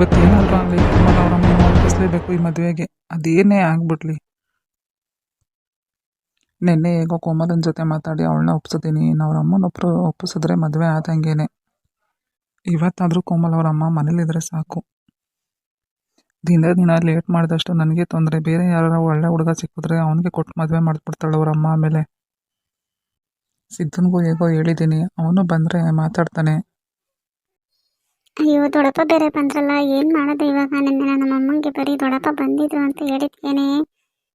ಇವತ್ತೇನಾದ್ರೂ ಆಗಲಿ ಕೋಮಲ್ ಅವ್ರ ಅಮ್ಮನ ಒಪ್ಪಿಸ್ಲೇಬೇಕು ಈ ಮದುವೆಗೆ? ಅದೇನೇ ಆಗ್ಬಿಡ್ಲಿ. ನಿನ್ನೆ ಹೇಗೋ ಕೋಮಲನ ಜೊತೆ ಮಾತಾಡಿ ಅವಳನ್ನ ಒಪ್ಸಿದ್ದೀನಿ ಅವ್ರ ಅಮ್ಮನ ಒಪ್ಪಿಸಿದ್ರೆ ಮದುವೆ ಆದಂಗೇನೆ. ಇವತ್ತಾದರೂ ಕೋಮಲ್ ಅವ್ರ ಅಮ್ಮ ಮನೇಲಿದ್ರೆ ಸಾಕು. ದಿನ ದಿನ ಲೇಟ್ ಮಾಡಿದಷ್ಟು ನನಗೆ ತೊಂದರೆ. ಬೇರೆ ಯಾರು ಒಳ್ಳೆ ಹುಡುಗ ಸಿಕ್ಕಿದ್ರೆ ಅವನಿಗೆ ಕೊಟ್ಟು ಮದುವೆ ಮಾಡಿಬಿಡ್ತಾಳೆ ಅವ್ರ ಅಮ್ಮ ಆಮೇಲೆ. ಸಿದ್ಧನಿಗೂ ಹೇಗೋ ಹೇಳಿದ್ದೀನಿ. ಅವನು ಬಂದರೆ ಮಾತಾಡ್ತಾನೆ. ಅಯ್ಯೋ ದೊಡ್ಡಪ್ಪ ಬೇರೆ ಬಂದ್ರಲ್ಲ ಏನು ಮಾಡೋದು ಇವಾಗ? ನಿನ್ನೆ ನಮ್ಮ ಅಮ್ಮಂಗೆ ಬರೀ ದೊಡ್ಡಪ್ಪ ಬಂದಿದ್ರು ಅಂತ ಹೇಳಿದ್ಕೇನೆ.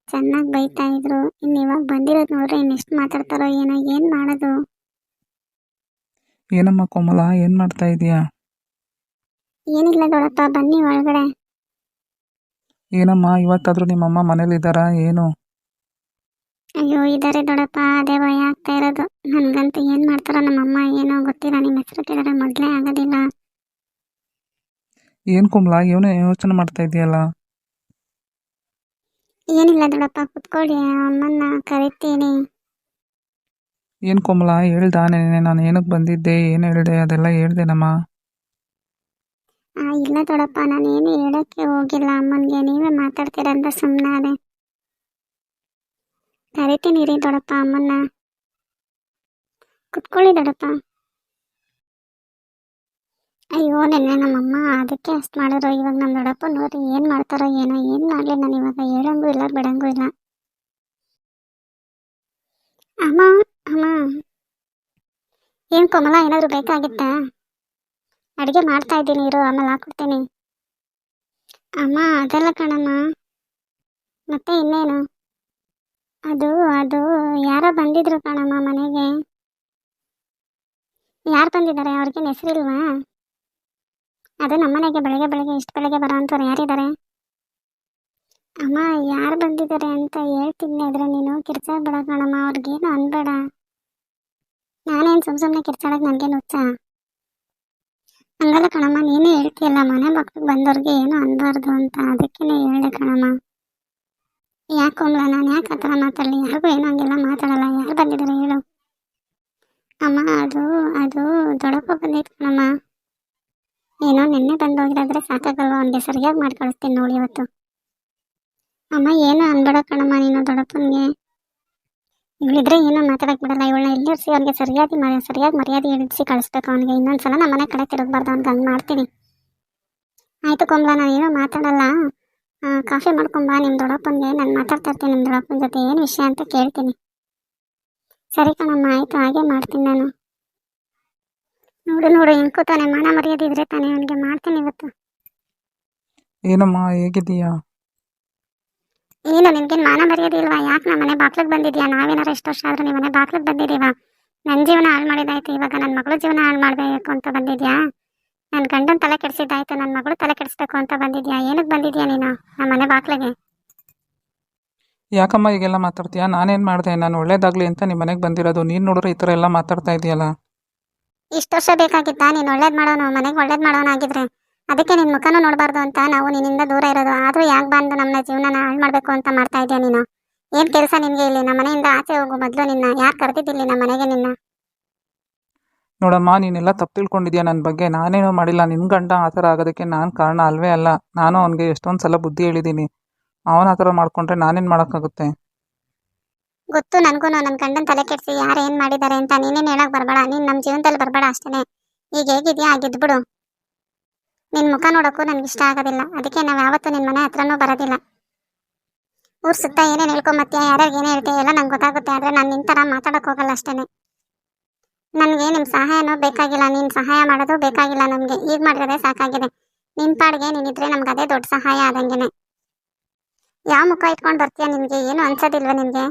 ಚೆನ್ನಾಗಿ ಬೈತಾ ಇದ್ರು. ಇನ್ನು ಇವಾಗ ಬಂದಿರೋದು ನೋಡ್ರೆ ಇನ್ನೆಷ್ಟು ಮಾತಾಡ್ತಾರೋ ಏನೋ ಏನು ಮಾಡೋದು? ಏನಮ್ಮ ಕೋಮಲ ಏನು ಮಾಡ್ತಾ ಇದೀಯಾ? ಏನಿಲ್ಲ ದೊಡ್ಡಪ್ಪ ಬನ್ನಿ ಒಳಗಡೆ. ಏನಮ್ಮ ಇವತ್ತಾದರೂ ನಿಮ್ಮಮ್ಮ ಮನೇಲಿದ್ದಾರಾ ಏನು? ಅಯ್ಯೋ ಇದಾರೆ ದೊಡ್ಡಪ್ಪ ಅದೇ ಭಯ ಆಗ್ತಾ ಇರೋದು. ನನ್ಗಂತೂ ಏನು ಮಾಡ್ತಾರೋ ನಮ್ಮಮ್ಮ ಏನೋ ಗೊತ್ತಿಲ್ಲ ನಿಮ್ಮ ಹೆಸರು ಕೇಳಿದ್ರೆ ಮೊದಲೇ ಆಗೋದಿಲ್ಲ. ಏನು ಕುಂಬ್ಳ? ಏನೋ ಯೋಚನೆ ಮಾಡ್ತಾ ಇದೆಯಲ್ಲ ಏನಿಲ್ಲ ದೊಡ್ಡಪ್ಪ ಕುತ್ಕೊಳ್ಳಿ ಅಮ್ಮನ್ನ ಕರಿತೀನಿ. ಏನ್ ಕುಂಬ್ಳ? ಹೇಳ್ದ ನೆನೆ ನಾನು ಏನಕ್ಕೆ ಬಂದಿದ್ದೆ ಏನು ಹೇಳಿದೆ ಅದೆಲ್ಲ ಹೇಳ್ದೇನಮ್ಮ ಆ, ಇಲ್ಲ ದೊಡ್ಡಪ್ಪ ಏನು ಹೇಳಕ್ಕೆ ಹೋಗಿಲ್ಲ. ಅಮ್ಮನಿಗೆ ನೀವೇ ಮಾತಾಡ್ತೀರ ಅಂತ ಸುಮ್ಮನೆ ಅದೇ ಕರಿತೀನಿ ರೀ ದೊಡ್ಡಪ್ಪ ಅಮ್ಮನ್ನ. ಕುತ್ಕೊಳ್ಳಿ ದೊಡ್ಡಪ್ಪ. ಅಯ್ಯೋ, ನಿನ್ನೆ ನಮ್ಮಮ್ಮ ಅದಕ್ಕೆ ಅಷ್ಟು ಮಾಡಿದ್ರು. ಇವಾಗ ನಮ್ಮ ದೊಡ್ಡಪ್ಪ ನೋಡಿ ಏನು ಮಾಡ್ತಾರೋ ಏನೋ, ಏನು ಮಾಡಲಿ ನಾನು ಇವಾಗ. ಹೇಳಂಗೂ ಇಲ್ಲ, ಬಿಡಂಗೂ ಇಲ್ಲ. ಅಮ್ಮ ಅಮ್ಮ. ಏನು ಕಮಲ, ಏನಾದರೂ ಬೇಕಾಗಿತ್ತಾ? ಅಡುಗೆ ಮಾಡ್ತಾ ಇದ್ದೀನಿ, ಇರು, ಆಮೇಲೆ ಹಾಕ್ಕೊಡ್ತೀನಿ ಅಮ್ಮ, ಅದೆಲ್ಲ ಕಣಮ್ಮ. ಮತ್ತೆ ಇನ್ನೇನು? ಅದು ಅದು, ಯಾರೋ ಬಂದಿದ್ರು ಕಣಮ್ಮ ಮನೆಗೆ. ಯಾರು ಬಂದಿದ್ದಾರೆ? ಅವ್ರಿಗೇನು ಹೆಸರಿಲ್ವಾ? ಅದು ನಮ್ಮನೆಗೆ ಬೆಳಗ್ಗೆ ಬೆಳಗ್ಗೆ ಇಷ್ಟು ಬೆಳಗ್ಗೆ ಬರೋ ಅಂಥವ್ರು ಯಾರಿದ್ದಾರೆ? ಅಮ್ಮ, ಯಾರು ಬಂದಿದ್ದಾರೆ ಅಂತ ಹೇಳ್ತೀನಿ ಆದರೆ ನೀನು ಕಿರ್ಚಾಡ್ಬೇಡ ಕಣಮ್ಮ, ಅವ್ರಿಗೇನು ಅನ್ಬೇಡ. ನಾನೇನು ಸುಮ್ಮ ಸುಮ್ಮನೆ ಕಿರ್ಚಾಡಕ್ಕೆ ನನಗೇನು ಉತ್ಸಾಹ ಹಂಗಲ್ಲ ಕಣಮ್ಮ, ನೀನೇ ಹೇಳ್ತೀಯಲ್ಲ, ಮನೆ ಮಕ್ಳಿಗೆ ಬಂದವ್ರಿಗೆ ಏನು ಅನ್ಬಾರ್ದು ಅಂತ. ಅದಕ್ಕೇ ಹೇಳ್ದೆ ಕಣಮ್ಮ. ಯಾಕೆ ಹೋಗ್ಲ ನಾನು ಯಾಕೆ ಆ ಥರ ಮಾತಾಡಲಿ? ಯಾರಿಗೂ ಏನು ಹಂಗೆಲ್ಲ ಮಾತಾಡಲ್ಲ. ಯಾರು ಬಂದಿದ್ದಾರೆ ಹೇಳು? ಅಮ್ಮ, ಅದು ಅದು ದೊಡ್ಡಪ್ಪ ಬಂದಿತ್ತು ಕಣಮ್ಮ. ನಿನ್ನೆ ಬಂದು ಹೋಗಿರೋದ್ರೆ ಸಾಕಾಗಲ್ವ? ಅವನಿಗೆ ಸರಿಯಾಗಿ ಮಾಡಿ ಕಳಿಸ್ತೀನಿ ನೋಡಿ ಇವತ್ತು. ಅಮ್ಮ, ಏನು ಅನ್ಬೇಡ ಕಣಮ್ಮ ನೀನು ದೊಡ್ಡಪ್ಪನಿಗೆ. ಇವಳಿದ್ರೆ ಏನೋ ಮಾತಾಡಕ್ಕೆ ಬಿಡಲ್ಲ. ಇವಳನ್ನ ಎಲ್ಲಿರ್ಸಿ ಅವ್ನಿಗೆ ಸರಿಯಾಗಿ ಸರಿಯಾಗಿ ಮರ್ಯಾದೆ ಇಡಿಸಿ ಕಳಿಸ್ಬೇಕು ಅವನಿಗೆ. ಇನ್ನೊಂದ್ಸಲ ನಮ್ಮ ಮನೆ ಕಡೆ ತಿರುಗಬಾರ್ದು, ಅವ್ನಿಗೆ ಹಂಗೆ ಮಾಡ್ತೀನಿ. ಆಯ್ತು ಕೋಮಲ ನಾನು ಏನೋ ಮಾತಾಡಲ್ಲ. ಕಾಫಿ ಮಾಡ್ಕೊಂಬ ನಿಮ್ಮ ದೊಡ್ಡಪ್ಪನಿಗೆ. ನಾನು ಮಾತಾಡ್ತಾ ಇರ್ತೀನಿ ನಿಮ್ಮ ದೊಡ್ಡಪ್ಪನ ಜೊತೆ. ಏನು ವಿಷಯ ಅಂತ ಕೇಳ್ತೀನಿ. ಸರಿ ಕಣಮ್ಮ, ಆಯಿತು, ಹಾಗೆ ಮಾಡ್ತೀನಿ ನಾನು. ನೋಡು ನೋಡು ಇನ್ಕೋತಾನೆ ಕೂತಾನೆ ಮಾನ ಮರ್ಯಾದೆ ಇದ್ರೆ ತಾನೇ ಅವನಿಗೆ ಮಾಡ್ತೀನಿ ಇವತ್ತು. ಏನಮ್ಮ ಹೇಗಿದ್ದೀಯಾ? ಏನು ನಿನ್ಗೇನು ಮಾನ ಮರ್ಯಾದೆ ಇಲ್ವಾ? ಯಾಕೆ ನಮ್ಮ ಮನೆ ಬಾಗ್ಲಿಗೆ ಬಂದಿದ್ಯಾ? ನಾವೇನಾರು ಎಷ್ಟು ವರ್ಷ ಆದ್ರೂ ನಿಮ್ಮ ಮನೆ ಬಾಗ್ಲಿಗೆ ಬಂದಿದ್ದೀವ? ನನ್ನ ಜೀವನ ಹಾಳು ಮಾಡಿದಾಯ್ತು ಇವಾಗ ನನ್ನ ಮಗಳ ಜೀವನ ಹಾಳು ಮಾಡಬೇಕು ಅಂತ ಬಂದಿದ್ಯಾ? ನನ್ನ ಗಂಡನ ತಲೆ ಕೆಡಿಸಿದ್ದಾಯ್ತು ನನ್ನ ಮಗಳು ತಲೆ ಕೆಡಿಸ್ಬೇಕು ಅಂತ ಬಂದಿದ್ಯಾ? ಏನಕ್ಕೆ ಬಂದಿದ್ಯಾ ನೀನು ನಮ್ಮ ಮನೆ ಬಾಗ್ಲಿಗೆ? ಯಾಕಮ್ಮ ಈಗೆಲ್ಲ ಮಾತಾಡ್ತೀಯಾ? ನಾನೇನು ಮಾಡಿದೆ? ನಾನು ಒಳ್ಳೇದಾಗಲಿ ಅಂತ ನಿಮ್ಮ ಮನೆಗೆ ಬಂದಿರೋದು. ನೀನು ನೋಡಿದ್ರೆ ಈ ಥರ ಎಲ್ಲ ಮಾತಾಡ್ತಾ ಇದೆಯಲ್ಲ. ಇಷ್ಟು ವರ್ಷ ಬೇಕಾಗಿತ್ತ? ನೀನು ಒಳ್ಳೇದು ಮಾಡೋನು, ಮನೆಗೆ ಒಳ್ಳೇದು ಮಾಡೋನಾಗಿದ್ರೆ ಅದಕ್ಕೆ ನಿನ್ನ ಮುಖನೂ ನೋಡಬಾರ್ದು ಅಂತ ನಾವು ನಿನ್ನಿಂದ ದೂರ ಇರೋದು. ಆದರೂ ಯಾಕೆ ಬಂದು ನಮ್ಮ ಜೀವನನ ಹಾಳು ಮಾಡಬೇಕು ಅಂತ ಮಾಡ್ತಾ ಇದೆಯಾ ನೀನು? ಏನು ಕೆಲಸ ನಿನಗೆ ಇಲ್ಲಿ? ನಮ್ಮ ಮನೆಯಿಂದ ಆಚೆ ಹೋಗು ಮೊದಲು ನಿನ್ನ. ಯಾರು ಕರೆದಿದ್ದಿಲ್ಲ ನಮ್ಮ ಮನೆಗೆ ನಿನ್ನ? ನೋಡಮ್ಮ, ನೀನೆಲ್ಲ ತಪ್ಪು ತಿಳ್ಕೊಂಡಿದ್ಯಾ ನನ್ನ ಬಗ್ಗೆ? ನಾನೇನೂ ಮಾಡಿಲ್ಲ. ನಿನ್ನ ಗಂಡ ಆ ಥರ ಆಗೋದಕ್ಕೆ ನಾನು ಕಾರಣ ಅಲ್ವೇ ಅಲ್ಲ. ನಾನು ಅವನಿಗೆ ಎಷ್ಟೊಂದು ಸಲ ಬುದ್ಧಿ ಹೇಳಿದ್ದೀನಿ ಅವನ ಆ ಥರ ಮಾಡ್ಕೊಂಡ್ರೆ ನಾನೇನು ಮಾಡೋಕ್ಕಾಗುತ್ತೆ? ಗೊತ್ತು ನನಗೂ ನನ್ನ ಗಂಡನ ತಲೆ ಕೆಡಿಸಿ ಯಾರು ಏನು ಮಾಡಿದ್ದಾರೆ ಅಂತ ನೀನೇನು ಹೇಳಕ್ ಬರಬೇಡ. ನೀನು ನಮ್ಮ ಜೀವನದಲ್ಲಿ ಬರಬೇಡ ಅಷ್ಟೇ ಈಗ ಹೇಗಿದ್ಯಾ? ಆಗಿದ್ಬಿಡು ನಿನ್ನ ಮುಖ ನೋಡೋಕ್ಕೂ ನನಗೆ ಇಷ್ಟ ಆಗೋದಿಲ್ಲ. ಅದಕ್ಕೆ ನಾವು ಯಾವತ್ತೂ ನಿನ್ನ ಮನೆ ಹತ್ರನೂ ಬರೋದಿಲ್ಲ. ಊರ್ ಸುತ್ತ ಏನೇನು ಹೇಳ್ಕೊಂಬತ್ತೀಯ? ಯಾರ್ಯಾರು ಏನೇ ಹೇಳ್ತೀಯ? ಎಲ್ಲ ನಂಗೆ ಗೊತ್ತಾಗುತ್ತೆ. ಆದರೆ ನಾನು ನಿನ್ನ ಥರ ಮಾತಾಡೋಕೆ ಹೋಗಲ್ಲ ಅಷ್ಟೇ ನನಗೆ ನಿಮ್ಮ ಸಹಾಯನೂ ಬೇಕಾಗಿಲ್ಲ. ನೀನು ಸಹಾಯ ಮಾಡೋದು ಬೇಕಾಗಿಲ್ಲ ನಮಗೆ. ಈಗ ಮಾಡಿದ್ರೆ ಸಾಕಾಗಿದೆ. ನಿನ್ನ ಪಾಡಿಗೆ ನೀನಿದ್ರೆ ನಮ್ಗೆ ಅದೇ ದೊಡ್ಡ ಸಹಾಯ ಆದಂಗೆನೆ. ಯಾವ ಮುಖ ಇಟ್ಕೊಂಡು ಬರ್ತೀಯ ನಿನಗೆ? ಏನು ಅನ್ಸೋದಿಲ್ವ ನಿನಗೆ?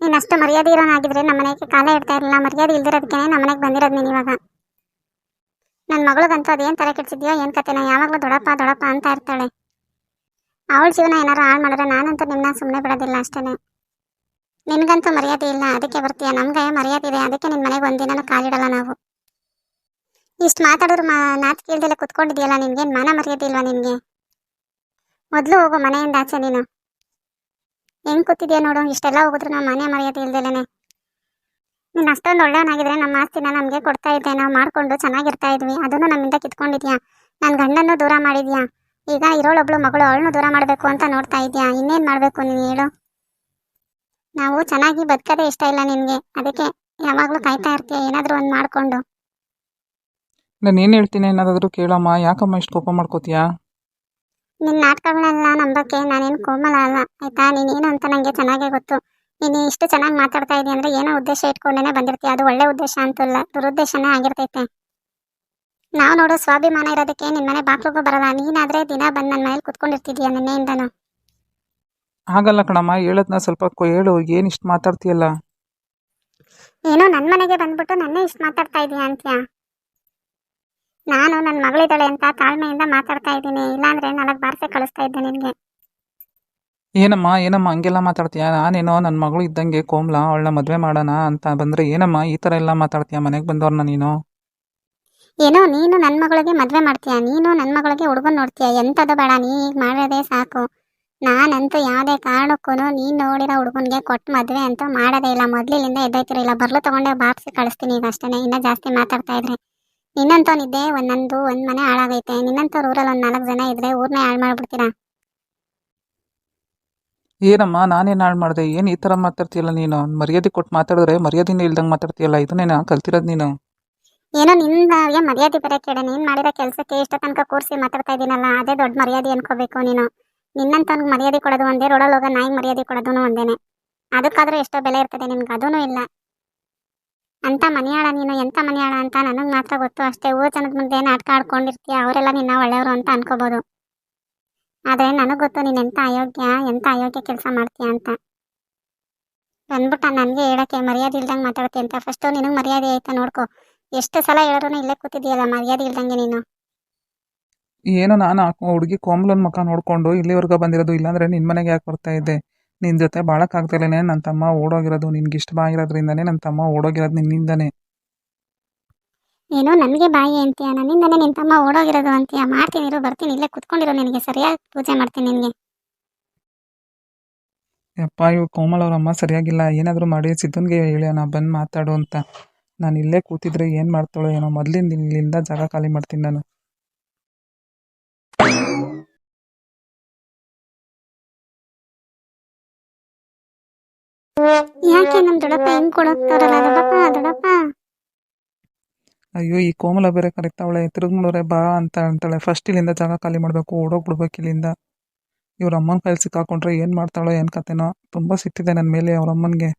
ನೀನು ಅಷ್ಟು ಮರ್ಯಾದೆ ಇರೋನಾಗಿದ್ರೆ ನಮ್ಮ ಮನೆಗೆ ಕಾಲ ಇಡ್ತಾ ಇರಲಿಲ್ಲ, ಮರ್ಯಾದೆ ಇಲ್ದಿರೋದಕ್ಕೆ ನಮ್ಮ ಮನೆಗೆ ಬಂದಿರೋದು ನೀನು ಇವಾಗ. ನನ್ನ ಮಗಳಿಗಂತೂ ಅದೇನು ತಲೆ ಕೆಡ್ಸಿದ್ಯೋ, ಏನು ಕತೆನೋ, ಯಾವಾಗಲೂ ದೊಡ್ಡಪ್ಪ ದೊಡಪ್ಪ ಅಂತ ಇರ್ತಾಳೆ. ಅವಳ ಜೀವನ ಏನಾರು ಹಾಳು ಮಾಡಿದ್ರೆ ನಾನಂತೂ ನಿಮ್ಮನ್ನ ಸುಮ್ಮನೆ ಬಿಡೋದಿಲ್ಲ ಅಷ್ಟೇ ನಿನಗಂತೂ ಮರ್ಯಾದೆ ಇಲ್ಲ, ಅದಕ್ಕೆ ಬರ್ತೀಯ? ನಮಗೆ ಮರ್ಯಾದೆ ಇದೆ, ಅದಕ್ಕೆ ನಿನ್ನ ಮನೆಗೆ ಒಂದಿನ ಕಾಲಿಡಲ್ಲ ನಾವು. ಇಷ್ಟು ಮಾತಾಡಿದ್ರು ಮಾ, ನಾತ್ ಕೇಳ್ದೆಲ್ಲ ಕುತ್ಕೊಂಡಿದ್ಯಲ್ಲ ನಿನ್ಗೇನು ಮಾನ ಮರ್ಯಾದೆ ಇಲ್ವಾ ನಿನಗೆ? ಮೊದಲು ಹೋಗು ಮನೆಯಿಂದ ಆಚೆ ನೀನು. ಹೆಂಗ್ ಕೂತಿದ್ಯಾ ನೋಡು, ಇಷ್ಟೆಲ್ಲ ಹೋಗಿದ್ರು ನಾವು ಮನೆ ಮರ್ಯಾದೆ ಇಲ್ದೇನೆ ನೀನ್ ಅಷ್ಟೊಂದು ಒಳ್ಳೆಯವನಾಗಿದ್ರೆ ನಮ್ಮ ಆಸ್ತಿನ ನಮಗೆ ಕೊಡ್ತಾ ಇದ್ದೆ, ನಾವು ಮಾಡ್ಕೊಂಡು ಚೆನ್ನಾಗಿರ್ತಾ ಇದ್ವಿ. ಅದನ್ನು ನಮ್ಮಿಂದ ಕಿತ್ಕೊಂಡಿದ್ಯಾ? ನನ್ನ ಗಂಡನ್ನು ದೂರ ಮಾಡಿದ್ಯಾ? ಈಗ ಇರೋಳೊಬ್ಳು ಮಗಳು ಅವಳನ್ನು ದೂರ ಮಾಡಬೇಕು ಅಂತ ನೋಡ್ತಾ ಇದ್ಯಾ? ಇನ್ನೇನು ಮಾಡಬೇಕು ನೀನು ಹೇಳು. ನಾವು ಚೆನ್ನಾಗಿ ಬದುಕದೇ ಇಷ್ಟ ಇಲ್ಲ ನಿನಗೆ. ಅದಕ್ಕೆ ಯಾವಾಗಲೂ ಕಾಯ್ತಾ ಇರ್ತೀಯ, ಏನಾದರೂ ಒಂದು ಮಾಡಿಕೊಂಡು. ನಾನು ಏನು ಹೇಳ್ತೀನಿ, ಏನಾದರೂ ಕೇಳಮ್ಮ. ಯಾಕಮ್ಮ ಇಷ್ಟು ಕೋಪ ಮಾಡ್ಕೋತೀಯಾ? ನಿನ್ನ ನಾಟಕಗಳೆಲ್ಲ ನಂಬಕ್ಕೆ ನಾನೇನು ಕೋಮಲ ಅಲ್ಲ ಆಯ್ತಾ? ನೀನೇನು ಅಂತ ನನಗೆ ಚೆನ್ನಾಗೇ ಗೊತ್ತು. ನೀನು ಇಷ್ಟು ಚೆನ್ನಾಗಿ ಮಾತಾಡ್ತಾ ಇದೀಯ ಅಂದ್ರೆ ಏನೋ ಉದ್ದೇಶ ಇಟ್ಕೊಂಡೇನೆ ಬಂದಿರ್ತೀಯ. ಅದು ಒಳ್ಳೆ ಉದ್ದೇಶ ಅಂತಲ್ಲ ದುರುದ್ದೇಶನೇ ಆಗಿರ್ತೈತೆ. ನಾವು ನೋಡೋ ಸ್ವಾಭಿಮಾನ ಇರೋದಕ್ಕೆ ನಿನ್ನ ಮನೆ ಬಾಕ್ಲಿಗೂ ಬರಲ್ಲ. ನೀನಾದರೆ ದಿನ ಬಂದು ನನ್ನ ಮನೇಲಿ ಕುತ್ಕೊಂಡಿರ್ತಿದೀಯ ನಿನ್ನೆಯಿಂದನು. ಆಗಲ್ಲ ಕಣಮ್ಮ ಹೇಳೋದನ್ನ ಸ್ವಲ್ಪ ಕೊ- ಹೇಳು. ಏನು ಇಷ್ಟು ಮಾತಾಡ್ತೀಯಲ್ಲ? ಏನೋ ನನ್ನ ಮನೆಗೆ ಬಂದ್ಬಿಟ್ಟು ನನ್ನೇ ಇಷ್ಟು ಮಾತಾಡ್ತಾ ಇದೀಯ ಅಂತ್ಯಾ? ನಾನು ನನ್ನ ಮಗಳಿದ್ದಾಳೆ ಅಂತ ತಾಳ್ಮೆಯಿಂದ ಮಾತಾಡ್ತಾ ಇದ್ದೀನಿ. ಇಲ್ಲಾಂದ್ರೆ ನನಗೆ ಬಾರ್ಸೆ ಕಳಿಸ್ತಾ ಇದ್ದೆ ನಿನಗೆ. ಏನಮ್ಮ ಏನಮ್ಮ ಹಂಗೆಲ್ಲ ಮಾತಾಡ್ತೀಯ? ನಾನೇನೋ ನನ್ನ ಮಗಳು ಇದ್ದಂಗೆ ಕೋಮ್ಲ ಅವಳನ್ನ ಮದುವೆ ಮಾಡೋಣ ಅಂತ ಬಂದರೆ ಏನಮ್ಮ ಈ ಥರ ಎಲ್ಲ ಮಾತಾಡ್ತೀಯಾ? ಮನೆಗೆ ಬಂದವ್ರನ್ನ ನೀನು? ಏನೋ ನೀನು ನನ್ನ ಮಗಳಿಗೆ ಮದುವೆ ಮಾಡ್ತೀಯ? ನೀನು ನನ್ನ ಮಗಳಿಗೆ ಹುಡುಗನ್ ನೋಡ್ತೀಯ? ಎಂಥದ್ದು ಬೇಡ ನೀ ಈಗ ಮಾಡೋದೇ ಸಾಕು. ನಾನಂತೂ ಯಾವುದೇ ಕಾರಣಕ್ಕೂ ನೀನು ನೋಡಿರೋ ಹುಡುಗನಿಗೆ ಕೊಟ್ಟು ಮದುವೆ ಅಂತೂ ಮಾಡೋದೇ ಇಲ್ಲ. ಮೊದಲಿನಿಂದ ಎದ್ದೈತಿರಲಿಲ್ಲ ಬರ್ಲು ತಗೊಂಡೆ ಬಾಪ್ಸಿ ಕಳಿಸ್ತೀನಿ ಈಗ ಅಷ್ಟೇ ಇನ್ನೂ ಜಾಸ್ತಿ ಮಾತಾಡ್ತಾ ಇದ್ರೆ. ನಿನ್ನಂತವನಿದ್ದೆ ಒಂದೊಂದು ಒಂದ್ ಮನೆ ಹಾಳಾಗೈತೆ. ನಿನ್ನಂತ ಊರಲ್ಲಿ ಒಂದು ನಾಲ್ಕು ಜನ ಇದ್ರೆ ಊರ್ನ ಹಾಳ್ ಮಾಡ್ಬಿಡ್ತೀರಾ? ಏನಮ್ಮ ನಾನೇನು ಹಾಳು ಮಾಡಿದೆ? ಏನು ಈ ಥರ ಮಾತಾಡ್ತೀಯಲ್ಲ ನೀನು? ಮರ್ಯಾದೆ ಕೊಟ್ಟು ಮಾತಾಡಿದ್ರೆ ಮರ್ಯಾದೆನೇ ಇಲ್ದಂಗೆ ಮಾತಾಡ್ತೀಯಲ್ಲ? ಇದನ್ನೇನ ಕಲ್ತಿರೋದು ನೀನು? ಏನೋ ನಿನ್ನಗೆ ಮರ್ಯಾದೆ ಬರೋ ಕೇಳ ನೀನು ಮಾಡಿರೋ ಕೆಲಸಕ್ಕೆ ಇಷ್ಟ ತನಕ ಕೂರಿಸಿ ಮಾತಾಡ್ತಾ ಇದ್ದೀನಲ್ಲ ಅದೇ ದೊಡ್ಡ ಮರ್ಯಾದೆ ಅನ್ಕೋಬೇಕು ನೀನು. ನಿನ್ನಂತವ್ನಿಗೆ ಮರ್ಯಾದೆ ಕೊಡೋದು ಒಂದೇ ರೋಡಲ್ಲಿ ಹೋಗೋ ನಾಯಿ ಮರ್ಯಾದೆ ಕೊಡೋದು ಒಂದೇನೆ. ಅದಕ್ಕಾದ್ರೂ ಎಷ್ಟೋ ಬೆಲೆ ಇರ್ತದೆ ನಿನ್ಗೆ ಅದೂ ಇಲ್ಲ. ಅಂತ ಮನೆಯಾಳ ನೀನು, ಎಂತ ಮನೆಯಾಳ ಅಂತ ನನಗೆ ಮಾತ್ರ ಗೊತ್ತು. ಅಷ್ಟೇ ಊರ ಜನದ ಮುಂದೆ ನಾಟಕ ಆಡ್ಕೊಂಡಿರ್ತೀಯ, ಅವರೆಲ್ಲ ನಿನ್ನ ಒಳ್ಳೆಯವರು ಅಂತ ಅನ್ಕೋಬಹುದು ಆದರೆ ನನಗೆ ಗೊತ್ತು ನೀನು ಎಂಥ ಅಯೋಗ್ಯ ಎಂಥ ಅಯೋಗ್ಯ ಕೆಲಸ ಮಾಡ್ತೀಯ ಅಂತ. ಬಂದ್ಬಿಟ್ಟ ನನಗೆ ಹೇಳಕ್ಕೆ, ಮರ್ಯಾದೆ ಇಲ್ದಂಗೆ ಮಾತಾಡ್ತೀಯ ಅಂತ. ಫಸ್ಟು ನಿನಗೆ ಮರ್ಯಾದೆ ಆಯ್ತಾ ನೋಡ್ಕೊ. ಎಷ್ಟು ಸಲ ಹೇಳಿದ್ರು ಇಲ್ಲೇ ಕೂತಿದೆಯಲ್ಲ ಮರ್ಯಾದೆ ಇಲ್ದಂಗೆ ನೀನು. ಏನೋ ನಾನು ಹುಡುಗಿ ಕೋಮಲನ್ ಮುಖ ನೋಡಿಕೊಂಡು ಇಲ್ಲಿವರೆಗೂ ಬಂದಿರೋದು ಇಲ್ಲಾಂದ್ರೆ ನಿನ್ನ ಮನೆಗೆ ಯಾಕೆ ಬರ್ತಾ ಇದ್ದೆ? ನಿನ್ನ ಜೊತೆ ಬಾಳಕ್ಕಾಗ್ತಿಲ್ಲೇ ನನ್ನ ತಮ್ಮ ಓಡೋಗಿರೋದು ನಿನ್ಗೆ ಇಷ್ಟ ಬಾಗಿರೋದ್ರಿಂದನೇ ನನ್ನ ತಮ್ಮ ಓಡೋಗಿರೋದು ನಿನ್ನಿಂದನೇ. ಏನೋ ನನಗೆ ಬಾಯಿ ಅಂತೀಯ ನನ್ನಿಂದನೇ ನಿನ್ನ ತಮ್ಮ ಓಡೋಗಿರೋದು ಅಂತೀಯ ಮಾಡ್ತೀನಿ ಇರು ಬರ್ತೀನಿ ಇಲ್ಲೇ ಕುತ್ಕೊಂಡಿರೋ ನಿನಗೆ ಸರಿಯಾಗಿ ಪೂಜೆ ಮಾಡ್ತೀನಿ ನಿನಗೆ. ಯಪ್ಪ ಇವ್ ಕೋಮಲ್ ಅವ್ರ ಅಮ್ಮ ಸರಿಯಾಗಿಲ್ಲ ಏನಾದರೂ ಮಾಡಿ ಸಿದ್ದನ್ಗೆ ಹೇಳೋಣ ಬಂದು ಮಾತಾಡು ಅಂತ. ನಾನು ಇಲ್ಲೇ ಕೂತಿದ್ರೆ ಏನು ಮಾಡ್ತಾಳೋ ಏನೋ ಮೊದಲಿಂದ ಇಲ್ಲಿಂದ ಜಾಗ ಖಾಲಿ ಮಾಡ್ತೀನಿ ನಾನು. ಯಾಕೆ ನಮ್ಮ ದೊಡ್ಡಪ್ಪ ಹೆಂಗ್ ಕೊಡೋಗ್ತಾರಲ್ಲ ದೊಡ್ಡಪ್ಪ ದೊಡ್ಡಪ್ಪ. ಅಯ್ಯೋ, ಈ ಕೋಮಲ ಬೇರೆ ಕರೀತಾವಳೆ ತಿರುಗ್ಮಳವ್ರೆ ಬಾ ಅಂತ ಅಂತಾಳೆ. ಫಸ್ಟ್ ಇಲ್ಲಿಂದ ಜಾಗ ಖಾಲಿ ಮಾಡಬೇಕು, ಓಡೋಗ್ಬಿಡ್ಬೇಕು ಇಲ್ಲಿಂದ. ಇವ್ರ ಅಮ್ಮನ ಕೈಲಿ ಸಿಕ್ಕಾಕೊಂಡ್ರೆ ಏನು ಮಾಡ್ತಾಳೋ ಏನು ಕತೆನೋ. ತುಂಬ ಸಿಟ್ಟಿದೆ ನನ್ನ ಮೇಲೆ ಅವ್ರ ಅಮ್ಮನಿಗೆ.